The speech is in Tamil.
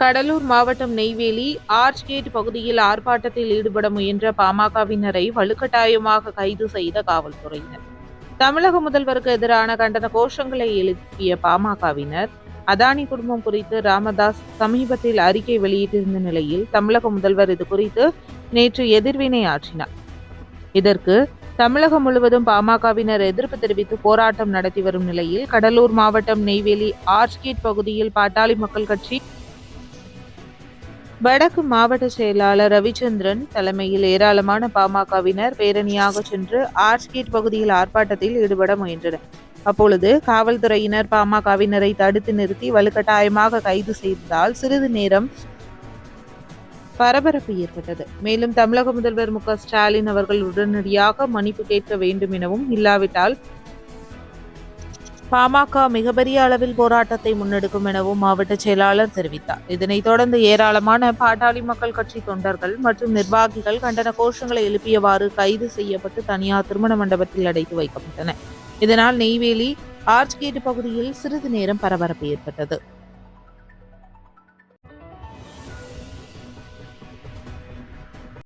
கடலூர் மாவட்டம் நெய்வேலி ஆர்ச்கேட் பகுதியில் ஆர்ப்பாட்டத்தில் ஈடுபட முயன்ற பாமகவினரை வலுக்கட்டாயமாக கைது செய்த காவல்துறையினர். தமிழக முதல்வருக்கு எதிரான கண்டன கோஷங்களை எழுப்பிய பாமகவினர் அதானி குடும்பம் குறித்து ராமதாஸ் சமீபத்தில் அறிக்கை வெளியிட்டிருந்த நிலையில் தமிழக முதல்வர் இது குறித்து நேற்று எதிர்வினை ஆற்றினார். இதற்கு தமிழகம் முழுவதும் பாமகவினர் எதிர்ப்பு தெரிவித்து போராட்டம் நடத்தி வரும் நிலையில் கடலூர் மாவட்டம் நெய்வேலி ஆர்ச்கேட் பகுதியில் பாட்டாளி மக்கள் கட்சி வடக்கு மாவட்ட செயலாளர் ரவிச்சந்திரன் தலைமையில் ஏராளமான பாமகவினர் பேரணியாக சென்று ஆர்ச்கேட் பகுதியில் ஆர்ப்பாட்டத்தில் ஈடுபட முயன்றனர். அப்பொழுது காவல்துறையினர் பாமகவினரை தடுத்து நிறுத்தி வலுக்கட்டாயமாக கைது செய்ததால் சிறிது நேரம் பரபரப்பு ஏற்பட்டது. மேலும் தமிழக முதல்வர் மு க ஸ்டாலின் அவர்கள் உடனடியாக மன்னிப்பு கேட்க வேண்டும் எனவும் இல்லாவிட்டால் பாமக மிகப்பெரிய அளவில் போராட்டத்தை முன்னெடுக்கும் எனவும் மாவட்ட செயலாளர் தெரிவித்தார். இதனைத் தொடர்ந்து ஏராளமான பாட்டாளி மக்கள் கட்சி தொண்டர்கள் மற்றும் நிர்வாகிகள் கண்டன கோஷங்களை எழுப்பியவாறு கைது செய்யப்பட்டு தனியார் திருமண மண்டபத்தில் அடைத்து வைக்கப்பட்டன இதனால் நெய்வேலி ஆர்ச்கேட் பகுதியில் சிறிது நேரம் பரபரப்பு ஏற்பட்டது.